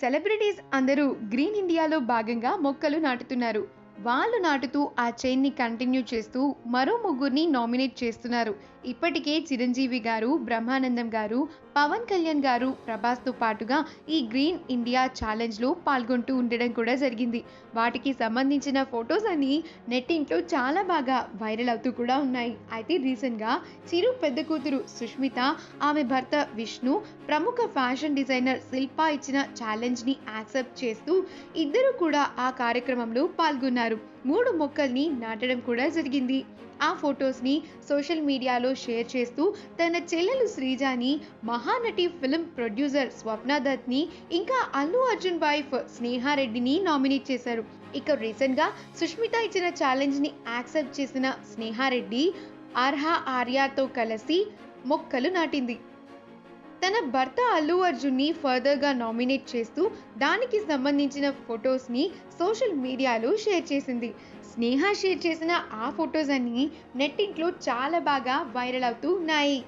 Celebrities అందరూ green ఇండియాలో భాగంగా మొక్కలు నాటుతున్నారు. వాళ్ళు నాటుతూ ఆ చైన్ని కంటిన్యూ చేస్తూ మరో ముగ్గురిని నామినేట్ చేస్తున్నారు. ఇప్పటికే చిరంజీవి గారు బ్రహ్మానందం గారు పవన్ కళ్యాణ్ గారు ప్రభాస్తో పాటుగా ఈ గ్రీన్ ఇండియా ఛాలెంజ్లో పాల్గొంటూ ఉండడం కూడా జరిగింది. వాటికి సంబంధించిన ఫొటోస్ అన్ని నెట్టింట్లో చాలా బాగా వైరల్ అవుతూ కూడా ఉన్నాయి. అయితే రీసెంట్గా చిరు పెద్ద కూతురు సుష్మిత ఆమె భర్త విష్ణు ప్రముఖ ఫ్యాషన్ డిజైనర్ శిల్ప ఇచ్చిన ఛాలెంజ్ని యాక్సెప్ట్ చేస్తూ ఇద్దరు కూడా ఆ కార్యక్రమంలో పాల్గొన్నారు. మూడు మొక్కల్ని నాటడం కూడా జరిగింది. ఆ ఫొటోస్ని సోషల్ మీడియాలో షేర్ చేస్తూ తన చెల్లెలు శ్రీజాని మహానటి ఫిల్మ్ ప్రొడ్యూసర్ స్వప్న దత్ని ఇంకా అల్లు అర్జున్ వైఫ్ స్నేహారెడ్డిని నామినేట్ చేశారు. ఇక రీసెంట్గా సుష్మిత ఇచ్చిన ఛాలెంజ్ని యాక్సెప్ట్ చేసిన స్నేహారెడ్డి అర్హ ఆర్యాతో కలిసి మొక్కలు నాటింది. తన భర్త అల్లు అర్జున్ని ఫర్దర్గా నామినేట్ చేస్తూ దానికి సంబంధించిన ఫొటోస్ని సోషల్ మీడియాలో షేర్ చేసింది. స్నేహ షేర్ చేసిన ఆ ఫొటోస్ అన్నీ నెట్టింట్లో చాలా బాగా వైరల్ అవుతూ ఉన్నాయి.